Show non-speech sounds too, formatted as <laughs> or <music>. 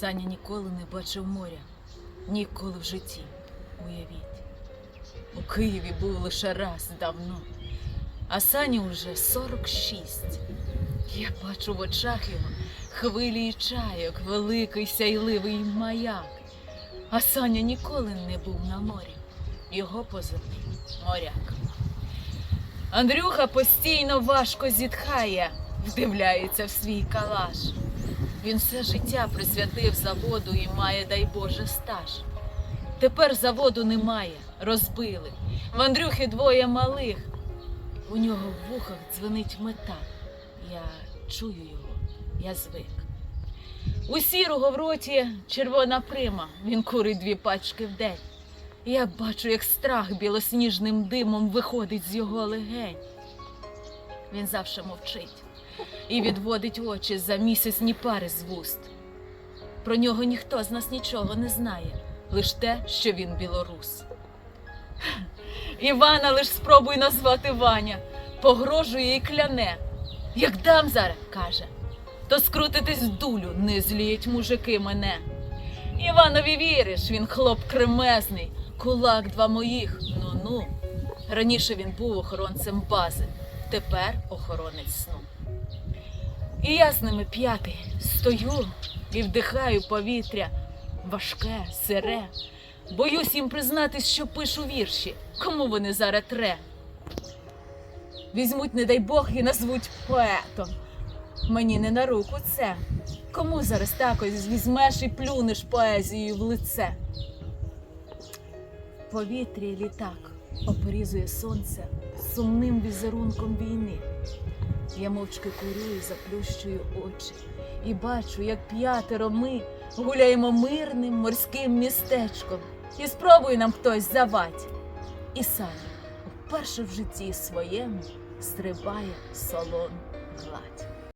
Саня ніколи не бачив моря. Ніколи в житті. Уявіть. У Києві був лише раз давно. А Сані уже 46. Я бачу в очах його хвилі і чайок, великий сяйливий маяк. А Саня ніколи не був на морі. Його позивний моряк. Андрюха постійно важко зітхає, вдивляється в свій калаш. Він все життя присвятив заводу і має, дай Боже, стаж. Тепер заводу немає, розбили. В двоє малих. У нього в вухах дзвенить мета. Я чую його, я звик. У сірого в роті червона прима, він курить дві пачки в день. Я бачу, як страх білосніжним димом виходить з його легень. Він завше мовчить і відводить очі за місяцні пари з вуст. Про нього ніхто з нас нічого не знає, лиш те, що він білорус. <laughs> Івана лиш спробуй назвати Ваня, погрожує і кляне. Як дам зараз, каже, то скрутитись в дулю, не зліють мужики мене. Іванові віриш, він хлоп кремезний, кулак два моїх, ну-ну. Раніше він був охоронцем бази, тепер охоронець сну. І я з ними п'ятий стою і вдихаю повітря важке, сире. Боюсь їм признатись, що пишу вірші, кому вони зараз тре. Візьмуть, не дай Бог, і назвуть поетом. Мені не на руку це. Кому зараз так ось візьмеш і плюнеш поезією в лице? В повітрі літак опорізує сонце сумним візерунком війни. Я мовчки курю і заплющую очі, і бачу, як п'ятеро ми гуляємо мирним морським містечком, і спробує нам хтось завать. І Саня вперше в житті своєму стрибає солон гладь.